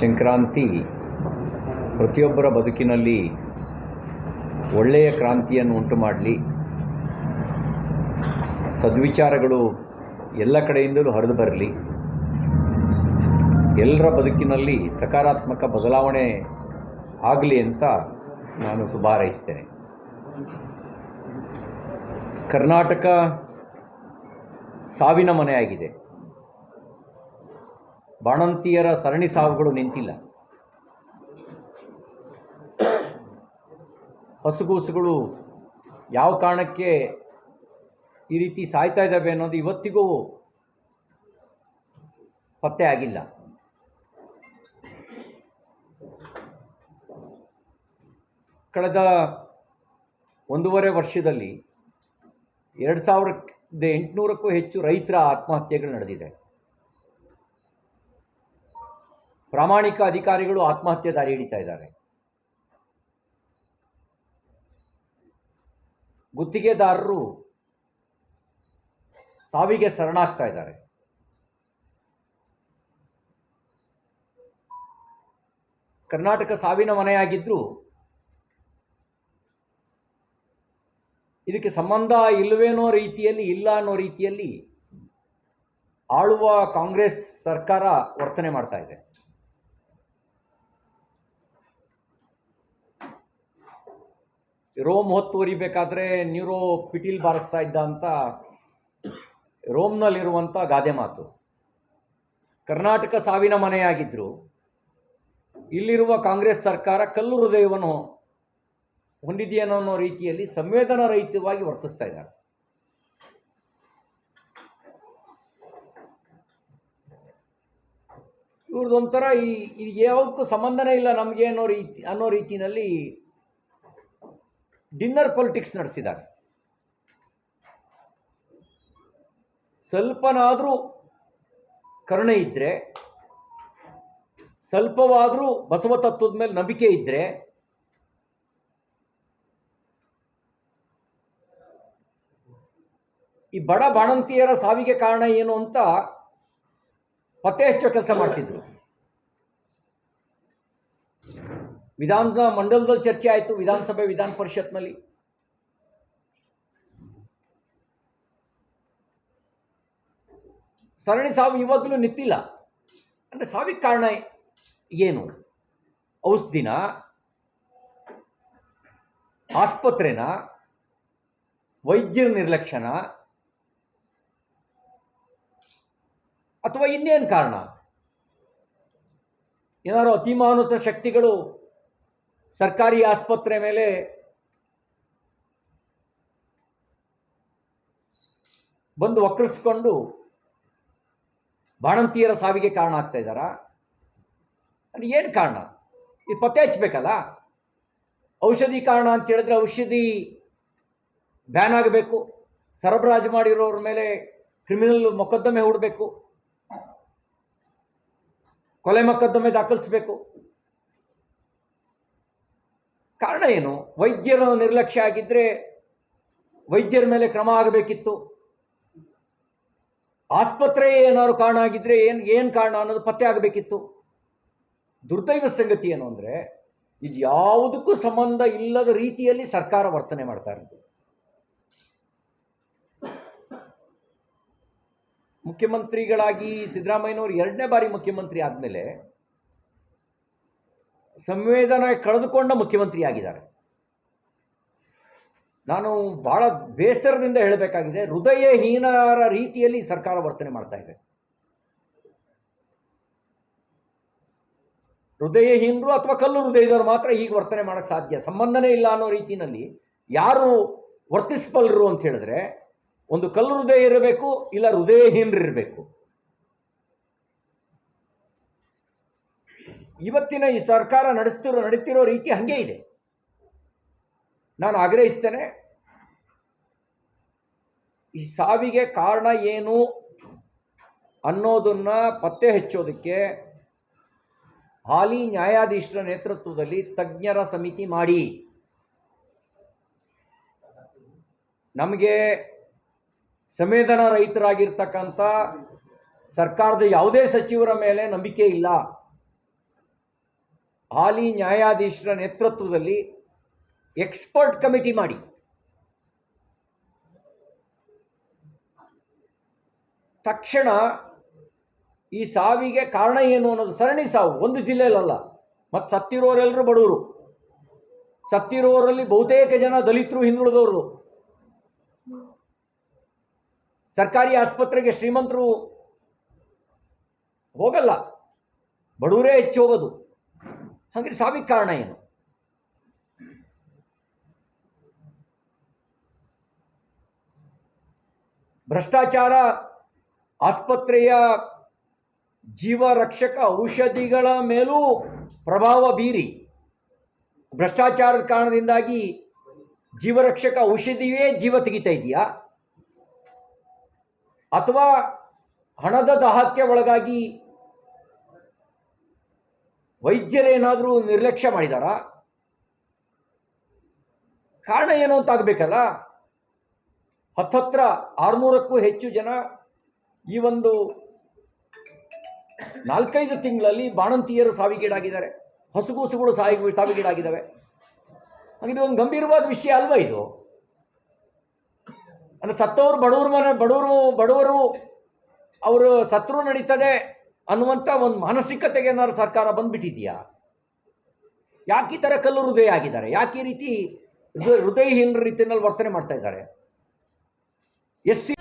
ಸಂಕ್ರಾಂತಿ ಪ್ರತಿಯೊಬ್ಬರ ಬದುಕಿನಲ್ಲಿ ಒಳ್ಳೆಯ ಕ್ರಾಂತಿಯನ್ನು ಉಂಟು ಮಾಡಲಿ. ಸದ್ವಿಚಾರಗಳು ಎಲ್ಲ ಕಡೆಯಿಂದಲೂ ಹರಿದು ಬರಲಿ. ಎಲ್ಲರ ಬದುಕಿನಲ್ಲಿ ಸಕಾರಾತ್ಮಕ ಬದಲಾವಣೆ ಆಗಲಿ ಅಂತ ನಾನು ಶುಭಾರೈಸ್ತೇನೆ. ಕರ್ನಾಟಕ ಸಾವಿನ ಮನೆಯಾಗಿದೆ. ಬಾಣಂತಿಯರ ಸರಣಿ ಸಾವುಗಳು ನಿಂತಿಲ್ಲ. ಹಸುಗೂಸುಗಳು ಯಾವ ಕಾರಣಕ್ಕೆ ಈ ರೀತಿ ಸಾಯ್ತಾ ಇದ್ದಾವೆ ಅನ್ನೋದು ಇವತ್ತಿಗೂ ಪತ್ತೆ ಆಗಿಲ್ಲ. ಕಳೆದ ಒಂದೂವರೆ ವರ್ಷದಲ್ಲಿ ಎರಡು ಸಾವಿರದ ಎಂಟುನೂರಕ್ಕೂ ಹೆಚ್ಚು ರೈತರ ಆತ್ಮಹತ್ಯೆಗಳು ನಡೆದಿದೆ. ಪ್ರಾಮಾಣಿಕ ಅಧಿಕಾರಿಗಳು ಆತ್ಮಹತ್ಯೆ ದಾರಿ ಹಿಡಿತಾ ಇದ್ದಾರೆ. ಗುತ್ತಿಗೆದಾರರು ಸಾವಿಗೆ ಶರಣಾಗ್ತಾ ಇದ್ದಾರೆ. ಕರ್ನಾಟಕ ಸಾವಿನ ಮನೆಯಾಗಿದ್ದರೂ ಇದಕ್ಕೆ ಸಂಬಂಧ ಇಲ್ಲವೇನೋ ರೀತಿಯಲ್ಲಿ, ಇಲ್ಲ ಅನ್ನೋ ರೀತಿಯಲ್ಲಿ ಆಳುವ ಕಾಂಗ್ರೆಸ್ ಸರ್ಕಾರ ವರ್ತನೆ ಮಾಡ್ತಾ ಇದೆ. ರೋಮ್ ಹೊತ್ತು ಒರಿಬೇಕಾದ್ರೆ ನ್ಯೂರೋ ಪಿಟೀಲ್ ಬಾರಿಸ್ತಾ ಇದ್ದ ಅಂತ ರೋಮ್ನಲ್ಲಿರುವಂಥ ಗಾದೆ ಮಾತು. ಕರ್ನಾಟಕ ಸಾವಿನ ಮನೆಯಾಗಿದ್ದರು ಇಲ್ಲಿರುವ ಕಾಂಗ್ರೆಸ್ ಸರ್ಕಾರ ಕಲ್ಲು ಹೃದಯವನ್ನು ಹೊಂದಿದೆಯೇನೋ ಅನ್ನೋ ರೀತಿಯಲ್ಲಿ ಸಂವೇದನಾ ರಹಿತವಾಗಿ ವರ್ತಿಸ್ತಾ ಇದ್ದಾರೆ. ಇವ್ರದ್ದೊಂಥರ ಈ, ಇದು ಯಾವುದಕ್ಕೂ ಸಂಬಂಧನೇ ಇಲ್ಲ ನಮಗೆ ಅನ್ನೋ ರೀತಿ, ಅನ್ನೋ ರೀತಿಯಲ್ಲಿ ಡಿನ್ನರ್ ಪೊಲಿಟಿಕ್ಸ್ ನಡೆಸಿದ್ದಾರೆ. ಸ್ವಲ್ಪನಾದರೂ ಕರುಣೆ ಇದ್ದರೆ ಸ್ವಲ್ಪವಾದರೂ ಬಸವ ತತ್ವದ ಮೇಲೆ ನಂಬಿಕೆ ಇದ್ದರೆ ಈ ಬಡ ಬಾಣಂತಿಯರ ಸಾವಿಗೆ ಕಾರಣ ಏನು ಅಂತ ಪತ್ತೆ ಹಚ್ಚೋ ಕೆಲಸ ಮಾಡ್ತಿದ್ರು. ವಿಧಾನ ಮಂಡಲದಲ್ಲಿ ಚರ್ಚೆ ಆಯಿತು, ವಿಧಾನಸಭೆ ವಿಧಾನ ಪರಿಷತ್ನಲ್ಲಿ. ಸರಣಿ ಸಾವು ಇವಾಗಲೂ ನಿಂತಿಲ್ಲ. ಅಂದರೆ ಸಾವಿಗೆ ಕಾರಣ ಏನು? ಔಷಧಿನ, ಆಸ್ಪತ್ರೆನ ವೈದ್ಯರ ನಿರ್ಲಕ್ಷ್ಯನ ಅಥವಾ ಇನ್ನೇನು ಕಾರಣ? ಏನಾದ್ರು ಅತಿಮಾನುತ ಶಕ್ತಿಗಳು ಸರ್ಕಾರಿ ಆಸ್ಪತ್ರೆ ಮೇಲೆ ಬಂದು ಒಕ್ಕರಿಸ್ಕೊಂಡು ಬಾಣಂತಿಯರ ಸಾವಿಗೆ ಕಾರಣ ಆಗ್ತಾ ಇದ್ದಾರಾ? ಅದು ಏನು ಕಾರಣ? ಇದು ಪತ್ತೆ ಹಚ್ಚಬೇಕಲ್ಲ ಔಷಧಿ ಕಾರಣ ಅಂತ ಹೇಳಿದ್ರೆ ಔಷಧಿ ಬ್ಯಾನ್ ಆಗಬೇಕು. ಸರಬರಾಜು ಮಾಡಿರೋರ ಮೇಲೆ ಕ್ರಿಮಿನಲ್ ಮೊಕದ್ದಮೆ ಹೂಡಬೇಕು. ಕೊಲೆ ಮೊಕದ್ದಮೆ ದಾಖಲಿಸಬೇಕು. ಕಾರಣ ಏನು? ವೈದ್ಯರ ನಿರ್ಲಕ್ಷ್ಯ ಆಗಿದ್ದರೆ ವೈದ್ಯರ ಮೇಲೆ ಕ್ರಮ ಆಗಬೇಕಿತ್ತು. ಆಸ್ಪತ್ರೆ ಏನಾದ್ರು ಕಾರಣ ಆಗಿದ್ದರೆ ಏನು ಏನು ಕಾರಣ ಅನ್ನೋದು ಪತ್ತೆ ಆಗಬೇಕಿತ್ತು. ದುರ್ದೈವ ಸಂಗತಿ ಏನು ಅಂದರೆ, ಇದು ಯಾವುದಕ್ಕೂ ಸಂಬಂಧ ಇಲ್ಲದ ರೀತಿಯಲ್ಲಿ ಸರ್ಕಾರ ವರ್ತನೆ ಮಾಡ್ತಾ ಇರೋದು. ಮುಖ್ಯಮಂತ್ರಿಗಳಾಗಿ ಸಿದ್ದರಾಮಯ್ಯನವರು ಎರಡನೇ ಬಾರಿ ಮುಖ್ಯಮಂತ್ರಿ ಆದಮೇಲೆ ಸಂವೇದನೆ ಕಳೆದುಕೊಂಡ ಮುಖ್ಯಮಂತ್ರಿಯಾಗಿದ್ದಾರೆ. ನಾನು ಭಾಳ ಬೇಸರದಿಂದ ಹೇಳಬೇಕಾಗಿದೆ, ಹೃದಯಹೀನರ ರೀತಿಯಲ್ಲಿ ಸರ್ಕಾರ ವರ್ತನೆ ಮಾಡ್ತಾ ಇದೆ. ಹೃದಯಹೀನರು ಅಥವಾ ಕಲ್ಲು ಹೃದಯದವರು ಮಾತ್ರ ಹೀಗೆ ವರ್ತನೆ ಮಾಡೋಕ್ಕೆ ಸಾಧ್ಯ. ಸಂಬಂಧನೇ ಇಲ್ಲ ಅನ್ನೋ ರೀತಿಯಲ್ಲಿ ಯಾರು ವರ್ತಿಸಬಲ್ಲರು ಅಂತ ಹೇಳಿದ್ರೆ, ಒಂದು ಕಲ್ಲು ಹೃದಯ ಇರಬೇಕು, ಇಲ್ಲ ಹೃದಯಹೀನರು ಇವತ್ತಿನ ಈ ಸರ್ಕಾರ ನಡೆಸ್ತಿರೋ, ನಡೀತಿರೋ ರೀತಿ ಹಾಗೆ ಇದೆ. ನಾನು ಆಗ್ರಹಿಸ್ತೇನೆ, ಈ ಸಾವಿಗೆ ಕಾರಣ ಏನು ಅನ್ನೋದನ್ನು ಪತ್ತೆ ಹಚ್ಚೋದಕ್ಕೆ ಹಾಲಿ ನ್ಯಾಯಾಧೀಶರ ನೇತೃತ್ವದಲ್ಲಿ ತಜ್ಞರ ಸಮಿತಿ ಮಾಡಿ. ನಮಗೆ ಸಂವೇದನಾ ರಹಿತರಾಗಿರ್ತಕ್ಕಂಥ ಸರ್ಕಾರದ ಯಾವುದೇ ಸಚಿವರ ಮೇಲೆ ನಂಬಿಕೆ ಇಲ್ಲ. ಹಾಲಿ ನ್ಯಾಯಾಧೀಶರ ನೇತೃತ್ವದಲ್ಲಿ ಎಕ್ಸ್ಪರ್ಟ್ ಕಮಿಟಿ ಮಾಡಿ. ತಕ್ಷಣ ಈ ಸಾವಿಗೆ ಕಾರಣ ಏನು ಅನ್ನೋದು ಸರಣಿ ಸಾವು. ಒಂದು ಜಿಲ್ಲೆಯಲ್ಲ ಮತ್ತು ಸತ್ತಿರೋರೆಲ್ಲರೂ ಬಡವರು ಸತ್ತಿರೋರಲ್ಲಿ ಬಹುತೇಕ ಜನ ದಲಿತರು ಹಿಂದುಳಿದವರು ಸರ್ಕಾರಿ ಆಸ್ಪತ್ರೆಗೆ ಶ್ರೀಮಂತರು ಹೋಗಲ್ಲ. ಬಡವರೇ ಹೆಚ್ಚು ಹೋಗೋದು. ಹಾಗೆ ಸಾವಿಗೆ ಕಾರಣ ಏನು? ಭ್ರಷ್ಟಾಚಾರ, ಆಸ್ಪತ್ರೆಯ ಜೀವರಕ್ಷಕ ಔಷಧಿಗಳ ಮೇಲೂ ಪ್ರಭಾವ ಬೀರಿ. ಭ್ರಷ್ಟಾಚಾರದ ಕಾರಣದಿಂದಾಗಿ ಜೀವರಕ್ಷಕ ಔಷಧಿಯೇ ಜೀವ ತೆಗಿತಾ ಇದೆಯಾ? ಅಥವಾ ಹಣದ ದಾಹಕ್ಕೆ ಒಳಗಾಗಿ ವೈದ್ಯರೇನಾದರೂ ನಿರ್ಲಕ್ಷ್ಯ ಮಾಡಿದಾರಾ? ಕಾರಣ ಏನು ಅಂತ ಆಗಬೇಕಲ್ಲ ಹತ್ತತ್ರ ಆರುನೂರಕ್ಕೂ ಹೆಚ್ಚು ಜನ ಈ ಒಂದು ನಾಲ್ಕೈದು ತಿಂಗಳಲ್ಲಿ ಬಾಣಂತಿಯರು ಸಾವಿಗೀಡಾಗಿದ್ದಾರೆ. ಹಸುಗೂಸುಗಳು ಸಾವಿ ಸಾವಿಗೀಡಾಗಿದ್ದಾವೆ. ಹಾಗಿದ್ರೆ ಒಂದು ಗಂಭೀರವಾದ ವಿಷಯ ಅಲ್ವಾ ಇದು? ಅಂದರೆ ಸತ್ತವರು ಬಡವ್ರ ಮನೆ, ಬಡವರು ಬಡವರು ಅವರು ಸತ್ರು ನಡೀತದೆ. ಅನ್ನುವಂಥ ಒಂದು ಮಾನಸಿಕತೆಗೆ ಏನಾದ್ರು ಸರ್ಕಾರ ಬಂದ್ಬಿಟ್ಟಿದೆಯಾ? ಯಾಕೆ ಈ ಥರ ಕಲ್ಲು ಹೃದಯ ಆಗಿದ್ದಾರೆ? ಯಾಕೆ ಈ ರೀತಿ ಹೃದಯ ಹೃದಯಹೀನ ರೀತಿಯಲ್ಲಿ ವರ್ತನೆ ಮಾಡ್ತಾ ಇದ್ದಾರೆ? S C